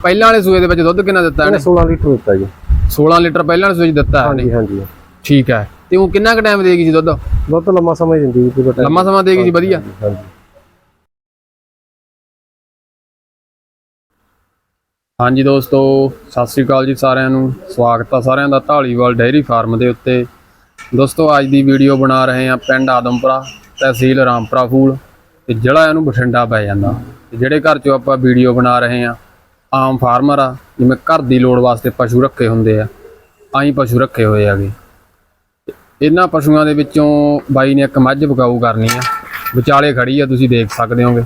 ਪਹਿਲਾਂ ਵਾਲੇ ਸੂਏ ਦੇ ਵਿੱਚ ਦੁੱਧ ਕਿੰਨਾ ਦਿੱਤਾ ਇਹਨੇ? ਇਹਨੇ 16 ਲੀਟਰ ਦਿੱਤਾ ਜੀ। 16 ਲੀਟਰ ਪਹਿਲਾਂ ਵਾਲੇ ਸੂਏ 'ਚ ਦਿੱਤਾ ਇਹਨੇ? ਹਾਂਜੀ ਹਾਂਜੀ। ਠੀਕ ਹੈ। ਤੇ ਉਹ ਕਿੰਨਾ ਕੁ ਟਾਈਮ ਦੇਗੀ ਸੀ ਦੁੱਧ? ਦੁੱਧ ਲੰਮਾ ਸਮਾਂ ਹੀ ਦਿੰਦੀ ਜੀ ਪੂਰਾ time। ਲੰਮਾ ਸਮਾਂ ਦੇਗੀ ਸੀ ਵਧੀਆ। ਹਾਂਜੀ ਹਾਂਜੀ। ਦੋਸਤੋ ਸਤਿ ਸ੍ਰੀ ਅਕਾਲ ਜੀ ਸਾਰਿਆਂ ਨੂੰ। ਸਵਾਗਤ ਆ ਸਾਰਿਆਂ ਦਾ ਢਾਲੀਵਾਲ ਡੇਅਰੀ ਫਾਰਮ ਦੇ ਉੱਤੇ। ਦੋਸਤੋ ਅੱਜ ਦੀ ਵੀਡੀਓ ਬਣਾ ਰਹੇ ਆ ਪਿੰਡ ਆਦਮਪੁਰਾ ਤਹਿਸੀਲ ਰਾਮਪੁਰਾ ਫੂਲ ਤੇ ਜਿਹੜਾ ਇਹਨੂੰ ਬਠਿੰਡਾ ਪੈ ਜਾਂਦਾ। ਤੇ ਜਿਹੜੇ ਘਰ ਚੋਂ ਆਪਾਂ ਵੀਡੀਓ ਬਣਾ ਰਹੇ ਆ ਆਮ ਫਾਰਮਰ ਆ, ਜਿਵੇਂ ਘਰ ਦੀ ਲੋੜ ਵਾਸਤੇ ਪਸ਼ੂ ਰੱਖੇ ਹੁੰਦੇ ਆ ਆਈ ਪਸ਼ੂ ਰੱਖੇ ਹੋਏ ਆਗੇ ਇਹਨਾਂ ਪਸ਼ੂਆਂ ਦੇ ਵਿੱਚੋਂ ਬਾਈ ਨੇ ਇੱਕ ਮੱਝ ਬਕਾਊ ਕਰਨੀ ਆ। ਵਿਚਾਲੇ ਖੜੀ ਆ, ਤੁਸੀਂ ਦੇਖ ਸਕਦੇ ਹੋਗੇ।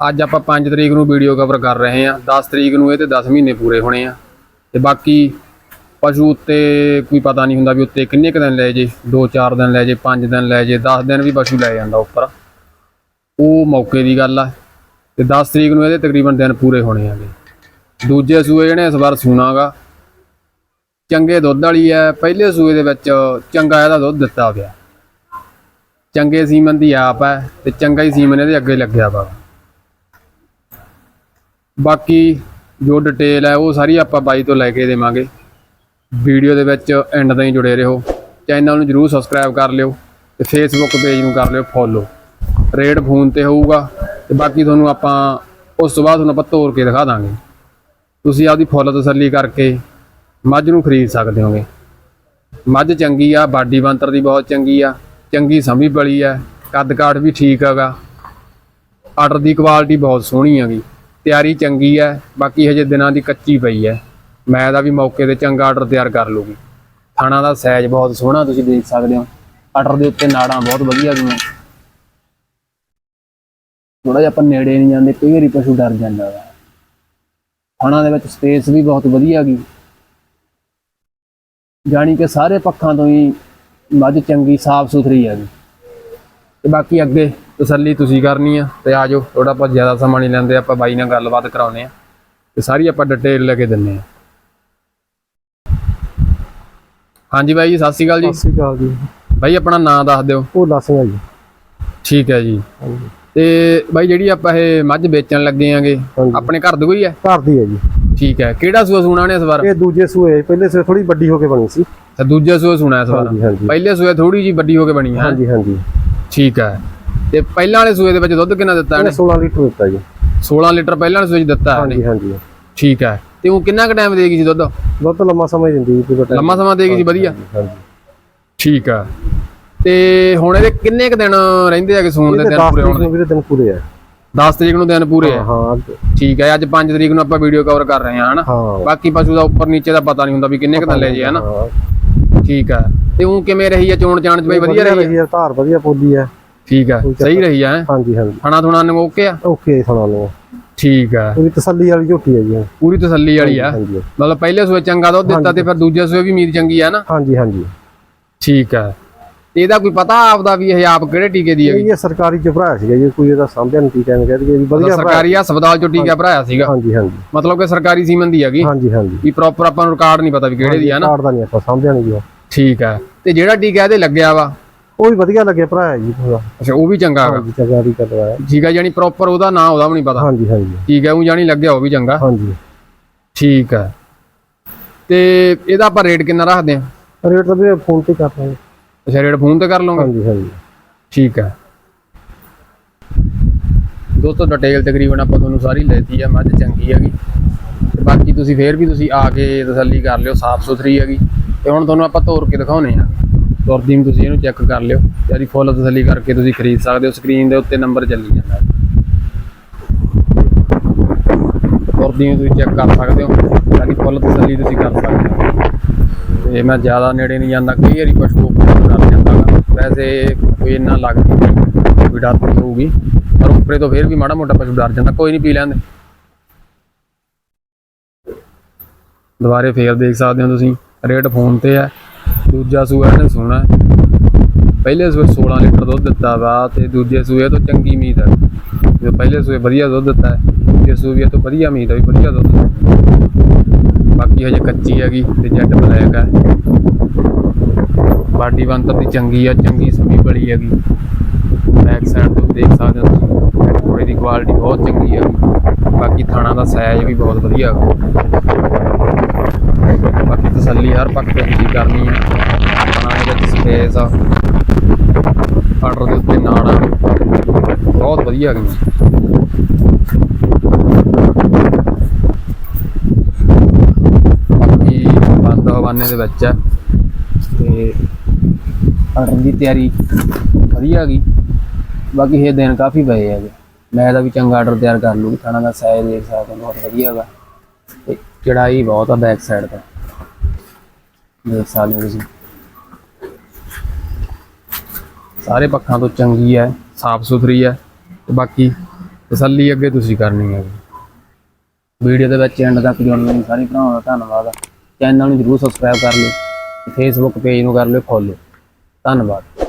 ਅੱਜ ਆਪਾਂ 5 ਤਰੀਕ ਨੂੰ ਵੀਡੀਓ ਕਵਰ ਕਰ ਰਹੇ ਹਾਂ 10 ਤਰੀਕ ਨੂੰ ਇਹ ਤੇ 10 ਮਹੀਨੇ ਪੂਰੇ ਹੋਣੇ ਆ। ਤੇ ਬਾਕੀ ਪਸ਼ੂ ਉੱਤੇ ਕੋਈ ਪਤਾ ਨਹੀਂ ਹੁੰਦਾ ਵੀ ਉੱਤੇ ਕਿੰਨੇ ਕੁ ਦਿਨ ਲੈ ਜੇ 2-4 ਦਿਨ ਲੈ ਜੇ 5 ਦਿਨ ਲੈ ਜੇ 10 ਦਿਨ ਵੀ ਪਸ਼ੂ ਲੈ ਜਾਂਦਾ ਉੱਪਰ। ਉਹ ਮੌਕੇ ਦੀ ਗੱਲ ਆ। ਤੇ 10 ਤਰੀਕ ਨੂੰ ਇਹਦੇ ਤਕਰੀਬਨ ਦਿਨ ਪੂਰੇ ਹੋਣੇ ਆਗੇ ਦੂਜੇ ਸੂਏ ਜਿਹੜੇ ਇਸ ਵਾਰ ਸੂਣਾਗਾ ਚੰਗੇ ਦੁੱਧ ਵਾਲੀ ਹੈ। ਪਹਿਲੇ ਸੂਏ ਦੇ ਵਿੱਚ ਚੰਗਾ ਇਹਦਾ ਦੁੱਧ ਦਿੱਤਾ ਪਿਆ ਚੰਗੇ ਸੀਮਨ ਦੀ ਆਪ ਹੈ ਤੇ ਚੰਗਾ ਹੀ ਸੀਮਨ ਇਹਦੇ ਅੱਗੇ ਲੱਗਿਆ ਵਾ। ਬਾਕੀ ਜੋ ਡਿਟੇਲ ਹੈ ਉਹ ਸਾਰੀ ਆਪਾਂ ਬਾਈ ਤੋਂ ਲੈ ਕੇ ਦੇਵਾਂਗੇ। ਵੀਡੀਓ ਦੇ ਵਿੱਚ ਐਂਡ ਤਾਈਂ ਜੁੜੇ ਰਹੋ। ਚੈਨਲ ਨੂੰ ਜਰੂਰ ਸਬਸਕ੍ਰਾਈਬ ਕਰ ਲਿਓ ਤੇ ਫੇਸਬੁੱਕ ਪੇਜ ਨੂੰ ਕਰ ਲਿਓ ਫੋਲੋ ਰੇਟ ਫੋਨ ਤੇ ਹੋਊਗਾ। ਤੇ ਬਾਕੀ ਤੁਹਾਨੂੰ ਆਪਾਂ ਉਸ ਤੋਂ ਬਾਅਦ ਤੁਹਾਨੂੰ ਆਪਾਂ ਤੋੜ ਕੇ ਦਿਖਾ ਦਾਂਗੇ। ਤੁਸੀਂ ਆਪਦੀ ਫੁੱਲ ਤਸੱਲੀ ਕਰਕੇ ਮੱਝ ਨੂੰ ਖਰੀਦ ਸਕਦੇ ਹੋਗੇ। ਮੱਝ ਚੰਗੀ ਆ, ਬਾਡੀ ਬੰਤਰ ਦੀ ਬਹੁਤ ਚੰਗੀ ਆ, ਚੰਗੀ ਸੰਭੀ ਬਲੀ ਆ, ਕੱਦ ਕਾਠ ਵੀ ਠੀਕ ਹੈਗਾ। ਆਰਡਰ ਦੀ ਕੁਆਲਿਟੀ ਬਹੁਤ ਸੋਹਣੀ ਹੈਗੀ, ਤਿਆਰੀ ਚੰਗੀ ਹੈ ਬਾਕੀ ਹਜੇ ਦਿਨਾਂ ਦੀ ਕੱਚੀ ਪਈ ਹੈ ਮੈਂ ਦਾ ਵੀ ਮੌਕੇ ਤੇ ਚੰਗਾ ਆਰਡਰ ਤਿਆਰ ਕਰ ਲੂਗੀ ਥਾਣਾ ਦਾ ਸਾਈਜ਼ ਬਹੁਤ ਸੋਹਣਾ ਤੁਸੀਂ ਦੇਖ ਸਕਦੇ ਹੋ। ਆਰਡਰ ਦੇ ਉੱਤੇ ਨਾੜਾਂ ਬਹੁਤ ਵਧੀਆ ਗਈਆਂ ਥੋੜਾ ਜਿਹਾ ਆਪਾਂ ਨੇੜੇ ਨਹੀਂ ਜਾਂਦੇ ਕਈ ਵਾਰੀ ਪਸ਼ੂ ਡਰ ਜਾਂਦਾ ਵਾ। ਥਾਣਾ ਦੇ ਵਿੱਚ ਸਪੇਸ ਵੀ ਬਹੁਤ ਵਧੀਆ ਗਈ ਜਾਣੀ ਕਿ ਸਾਰੇ ਪੱਖਾਂ ਤੋਂ ਹੀ ਮੱਝ ਚੰਗੀ ਸਾਫ਼ ਸੁਥਰੀ ਹੈਗੀ ਤੇ ਬਾਕੀ ਅੱਗੇ ਤਸੱਲੀ ਤੁਸੀਂ ਕਰਨੀ ਆ ਤੇ ਆਜੋ ਥੋੜਾ ਆਪਾਂ ਜ਼ਿਆਦਾ ਸਮਾਂ ਨਹੀਂ ਲੈਂਦੇ ਆਪਾਂ ਬਾਈ ਨਾਲ ਗੱਲਬਾਤ ਕਰਾਉਨੇ ਆ। ਤੇ ਸਾਰੀ ਆਪਾਂ ਡਿਟੇਲ ਲੈ ਕੇ ਦਿੰਨੇ ਆ। ਹਾਂਜੀ ਬਾਈ ਜੀ ਸਤਿ ਸ਼੍ਰੀ ਅਕਾਲ ਜੀ। ਸਤਿ ਸ਼੍ਰੀ ਅਕਾਲ ਜੀ। ਬਾਈ ਆਪਣਾ ਨਾਮ ਦੱਸ ਦਿਓ। ਉਹ ਲਾਸੀਆਂ ਜੀ। ਠੀਕ ਹੈ ਜੀ। ਹਾਂਜੀ। ਤੇ ਬਾਈ ਜਿਹੜੀ ਆਪਾਂ ਇਹ ਮੱਝ ਵੇਚਣ ਲੱਗੇ ਆਂਗੇ ਹਾਂਜੀ। ਆਪਣੇ ਘਰ ਦੀ ਕੋਈ ਹੈ? ਘਰ ਦੀ ਹੈ ਜੀ। ਠੀਕ ਹੈ। ਕਿਹੜਾ ਸੂਆ ਸੁਣਾ ਨੇ ਇਸ ਵਾਰ? ਇਹ ਦੂਜੇ ਸੂਏ ਪਹਿਲੇ ਸੂਏ ਥੋੜੀ ਵੱਡੀ ਹੋ ਕੇ ਬਣੀ ਸੀ। ਤੇ ਦੂਜੇ ਸੂਆ ਸੁਣਾ ਇਸ ਵਾਰ। ਹਾਂਜੀ ਹਾਂਜੀ। ਪਹਿਲੇ ਸੂਏ ਥੋੜੀ ਜੀ ਵੱਡੀ ਹੋ ਕੇ ਬਣੀ ਹੈ। ਹਾਂਜੀ ਹਾਂਜੀ। ਠੀਕ ਹੈ। ਤੇ ਪਹਿਲਾਂ ਵਾਲੇ ਸੂਏ ਦੇ ਵਿੱਚ ਦੁੱਧ ਕਿੰਨਾ ਦਿੱਤਾ ਇਹਨੇ ਇਹਨੇ? 16 ਲੀਟਰ ਦਿੱਤਾ ਜੀ। 16 ਲੀਟਰ ਪਹਿਲਾਂ ਵਾਲੇ ਸੂਏ 'ਚ ਦਿੱਤਾ ਇਹਨੇ। ਹਾਂਜੀ ਹਾਂਜੀ। ਠੀਕ ਹੈ। ਤੇ ਉਹ ਕਿੰਨਾ ਕੁ ਟਾਈਮ ਦੇਗੀ ਸੀ ਦੁੱਧ? ਦੁੱਧ ਲੰਮਾ ਸਮਾਂ ਹੀ ਦਿੰਦੀ ਜੀ ਪੂਰਾ time। ਲੰਮਾ ਸਮਾਂ ਦੇਗੀ ਸੀ ਵਧੀਆ। ਹਾਂਜੀ ਠੀਕ ਆ ਤੇ ਹੁਣ ਇਹਦੇ ਕਿੰਨੇ ਕੁ ਦਿਨ ਰਹਿੰਦੇ ਆ ਕਿ ਸੂਣ ਦੇ ਦਿਨ 10 ਪੂਰੇ ਹੋਣ ਨੂੰ ਵੀਰੇ ਦਿਨ ਪੂਰੇ ਆ। 10 ਤਰੀਕ ਨੂੰ ਦਿਨ ਪੂਰੇ ਆ? ਹਾਂ ਠੀਕ ਹੈ ਅੱਜ 5 ਤਰੀਕ ਨੂੰ ਆਪਾਂ ਵੀਡੀਓ ਕਵਰ ਕਰ ਰਹੇ ਹਾਂ ਹਨਾ? ਹਾਂ। ਬਾਕੀ ਪਸ਼ੂ ਦਾ ਉੱਪਰ ਨੀਚੇ ਦਾ ਪਤਾ ਨਹੀਂ ਹੁੰਦਾ ਵੀ ਕਿੰਨੇ ਕੁ ਦਿਨ ਲੈ ਜੇ ਹਨਾ? ਹਾਂ। ਠੀਕ ਆ। ਤੇ ਉਹ ਕਿਵੇਂ ਰਹੀ ਆ ਚੋਣ ਚਾਣ ਚ ਬਈ ਵਧੀਆ ਰਹੀ ਆ? ਹੈ ਧਾਰ ਵਧੀਆ ਪੋਲੀ ਹੈ ਠੀਕ ਆ ਸਹੀ ਰਹੀ ਆ ਹੈਂ? ਹਾਂਜੀ ਹਾਂਜੀ। ਖਾਣਾ ਥੁਣਾ ਨੂੰ ਓਕੇ ਆ? ਓਕੇ ਸੁਣਾ ਲਓ ਠੀਕ ਆ। ਪੂਰੀ ਤਸੱਲੀ ਵਾਲੀ ਝੋਟੀ ਹੈ ਜੀ। ਪੂਰੀ ਤਸੱਲੀ ਵਾਲੀ ਆ? ਮਤਲਬ ਪਹਿਲੇ ਸੂਏ ਚੰਗਾ ਦੁੱਧ ਦਿੱਤਾ ਤੇ ਫਿਰ ਦੂਜੇ ਸੂਏ ਵੀ ਉਮੀਦ ਚੰਗੀ ਆ ਨਾ ਹਾਂਜੀ ਹਾਂਜੀ। ਠੀਕ ਆ। ਤੇ ਇਹਦਾ ਕੋਈ ਪਤਾ ਆਪਦਾ ਵੀ ਇਹ ਆਪ ਕਿਹੜੇ ਟੀਕੇ ਦੀ ਹੈਗੀ? ਇਹ ਸਰਕਾਰੀ ਚ ਭਰਾਇਆ ਸੀਗਾ ਜੀ ਕੋਈ ਇਹਦਾ ਸਾਂਭਿਆ ਨਹੀਂ ਟੀਕਾ ਨਹੀਂ ਕਹਿੰਦੇ ਵੀ ਵਧੀਆ ਸਰਕਾਰੀ ਹਸਪਤਾਲ ਚੋਂ ਟੀਕਾ ਭਰਾਇਆ ਸੀਗਾ। ਹਾਂਜੀ ਹਾਂਜੀ। ਮਤਲਬ ਕਿ ਸਰਕਾਰੀ ਸੀਮਨ ਦੀ ਹੈਗੀ। ਹਾਂਜੀ ਹਾਂਜੀ। ਵੀ ਪ੍ਰੋਪਰ ਆਪਾਂ ਨੂੰ ਰਿਕਾਰਡ ਨਹੀਂ ਪਤਾ ਵੀ ਕਿਹੜੇ ਦੀ ਹੈ ਨਾ। ਕਾਰਡ ਦਾ ਨਹੀਂ ਆਪਾਂ ਸਾਂਭਿਆ ਨਹੀਂ ਜੀ। ਠੀਕ ਹੈ। ਤੇ ਜਿਹੜਾ ਟੀਕਾ ਇਹਦੇ ਲੱਗਿਆ ਵਾ? ਉਹ ਵੀ ਵਧੀਆ ਲੱਗਿਆ ਭਰਾਇਆ ਜੀ ਪੂਰਾ। ਅੱਛਾ ਉਹ ਵੀ ਚੰਗਾ ਹੈਗਾ। ਹਾਂਜੀ ਸਰਕਾਰੀ ਕਰਵਾਇਆ ਠੀਕ ਹੈ ਜਾਨੀ ਪ੍ਰੋਪਰ ਉਹਦਾ ਨਾਂ ਉਹਦਾ ਵੀ ਨਹੀਂ ਪਤਾ। ਹਾਂਜੀ ਹਾਂਜੀ। ਠੀਕ ਹੈ ਉਹ ਜਾਨੀ ਲੱਗਿਆ ਉਹ ਵੀ ਚੰਗਾ। ਹਾਂਜੀ। ਠੀਕ ਹੈ। ਤੇ ਇਹਦਾ ਆਪਾਂ ਰੇਟ ਕਿੰਨਾ ਰੱਖਦੇ ਆ ਰੇਟ ਤਾਂ ਵੀ ਫੋਨ ਤੇ ਕਰ ਲਾਂਗੇ। ਅੱਛਾ ਰੇਟ ਫੋਨ ਤੇ ਕਰ ਲਓਗੇ? ਹਾਂਜੀ ਹਾਂਜੀ। ਠੀਕ ਹੈ। ਦੋਸਤੋ ਡਿਟੇਲ ਤਕਰੀਬਨ ਆਪਾਂ ਤੁਹਾਨੂੰ ਸਾਰੀ ਲੈਤੀ ਆ ਮੱਝ ਚੰਗੀ ਹੈਗੀ। ਤੇ ਬਾਕੀ ਤੁਸੀਂ ਫੇਰ ਵੀ ਤੁਸੀਂ ਆ ਕੇ ਤਸੱਲੀ ਕਰ ਲਿਓ ਸਾਫ਼ ਸੁਥਰੀ ਹੈਗੀ। ਤੇ ਹੁਣ ਤੁਹਾਨੂੰ ਆਪਾਂ ਤੋੜ ਕੇ ਦਿਖਾਉਨੇ ਆ। ਤੁਰਦੀ ਨੂੰ ਤੁਸੀਂ ਇਹਨੂੰ ਚੈੱਕ ਕਰ ਲਿਓ ਜਿਆਦੀ ਫੁੱਲ ਤਸੱਲੀ ਕਰਕੇ ਤੁਸੀਂ ਖਰੀਦ ਸਕਦੇ ਹੋ। ਸਕਰੀਨ ਦੇ ਉੱਤੇ ਨੰਬਰ ਚੱਲੀ ਜਾਂਦਾ। ਤੁਰਦੀ ਨੂੰ ਤੁਸੀਂ ਚੈੱਕ ਕਰ ਸਕਦੇ ਹੋ। ਜਿਆਦੀ ਫੁੱਲ ਤਸੱਲੀ ਤੁਸੀਂ ਕਰ ਸਕਦੇ ਹੋ। ਤੇ ਮੈਂ ਜ਼ਿਆਦਾ ਨੇੜੇ ਨਹੀਂ ਜਾਂਦਾ, ਕਈ ਵਾਰੀ ਪਸ਼ੂ ਡਰ ਜਾਂਦਾ ਵੈਸੇ ਕੋਈ ਇੰਨਾ ਲੱਗਦਾ ਨਹੀਂ ਕੋਈ ਡਰ ਨਹੀਂ ਹੋਊਗੀ। ਪਰ ਉੱਪਰੇ ਤੋਂ ਫੇਰ ਵੀ ਮਾੜਾ ਮੋਟਾ ਪਸ਼ੂ ਡਰ ਜਾਂਦਾ, ਕੋਈ ਨਹੀਂ ਪੀ ਲੈਂਦੇ। ਦੁਬਾਰੇ ਫੇਰ ਦੇਖ ਸਕਦੇ ਹੋ ਤੁਸੀਂ, ਰੇਟ ਫੋਨ ਤੇ ਹੈ, ਦੂਜਾ ਸੂਆ ਇਹਨੇ ਸੋਣਾ ਪਹਿਲੇ ਸੂਏ 16 ਲੀਟਰ ਦੁੱਧ ਦਿੱਤਾ ਵਾ ਤੇ ਦੂਜੇ ਸੂਏ ਤੋਂ ਚੰਗੀ ਉਮੀਦ ਹੈ। ਜੇ ਪਹਿਲੇ ਸੂਏ ਵਧੀਆ ਦੁੱਧ ਦਿੱਤਾ ਹੈ, ਦੂਜੇ ਸੂਏ ਤੋਂ ਵਧੀਆ ਉਮੀਦ ਹੈ ਵੀ ਵਧੀਆ ਦੁੱਧ ਦੇਊ। ਬਾਕੀ ਹਜੇ ਕੱਚੀ ਹੈਗੀ ਤੇ ਜੈਟ ਬਲੈਕ ਹੈ। ਬਾਡੀ ਬੰਤਰ ਦੀ ਚੰਗੀ ਆ, ਚੰਗੀ ਸਮੀ ਬੜੀ ਹੈਗੀ। ਬੈਕ ਸਾਈਡ ਤੋਂ ਦੇਖ ਸਕਦੇ ਹੋ ਤੁਸੀਂ ਥੋੜੀ ਦੀ ਕੁਆਲਿਟੀ ਬਹੁਤ ਚੰਗੀ ਆ। ਬਾਕੀ ਥਾਣਾ ਦਾ ਸਾਈਜ਼ ਵੀ ਬਹੁਤ ਵਧੀਆ। ਬਾਕੀ ਤਸੱਲੀ ਹਰ ਪੱਖ ਤੇ ਤੁਸੀਂ ਕਰਨੀ ਆ। ਥਾਣਾ ਦੇ ਵਿੱਚ ਸਪੇਸ ਆ। ਆਰਡਰ ਦੇ ਉੱਤੇ ਨਾੜਾ ਬਹੁਤ ਵਧੀਆ ਹੈਗੀਆਂ ਬਾਕੀ ਬੰਦ ਹਵਾਨੇ ਦੇ ਵਿੱਚ ਹੈ ਤੇ ਆਰਡਰ ਦੀ ਤਿਆਰੀ ਵਧੀਆ ਹੈਗੀ ਬਾਕੀ ਇਹ ਦਿਨ ਕਾਫੀ ਪਏ ਹੈਗੇ ਮੈਂ ਇਹਦਾ ਵੀ ਚੰਗਾ ਆਰਡਰ ਤਿਆਰ ਕਰ ਲੂੰ ਖਾਣਾ ਦਾ ਸਾਈਜ਼ ਦੇਖ ਸਕਦੇ ਹੋ ਬਹੁਤ ਵਧੀਆ ਹੈਗਾ ਤੇ ਚੜਾਈ ਬਹੁਤ ਆ ਬੈਕ ਸਾਈਡ ਤੇ। ਦੇਖ ਸਕਦੇ ਹੋ ਤੁਸੀਂ। ਸਾਰੇ ਪੱਖਾਂ ਤੋਂ ਚੰਗੀ ਹੈ ਸਾਫ਼ ਸੁਥਰੀ ਹੈ ਤੇ ਬਾਕੀ ਤਸੱਲੀ ਅੱਗੇ ਤੁਸੀਂ ਕਰਨੀ ਹੈ ਵੀਡੀਓ ਦੇ ਵਿੱਚ ਐਂਡ ਤੱਕ ਜੁੜਨ ਲਈ ਸਾਰੇ ਭਰਾਵਾਂ ਦਾ ਧੰਨਵਾਦ ਚੈਨਲ ਨੂੰ ਜਰੂਰ ਸਬਸਕ੍ਰਾਈਬ ਕਰ ਲਿਓ ਫੇਸਬੁੱਕ ਪੇਜ ਨੂੰ ਕਰ ਲਿਓ ਫੋਲੋ ਧੰਨਵਾਦ।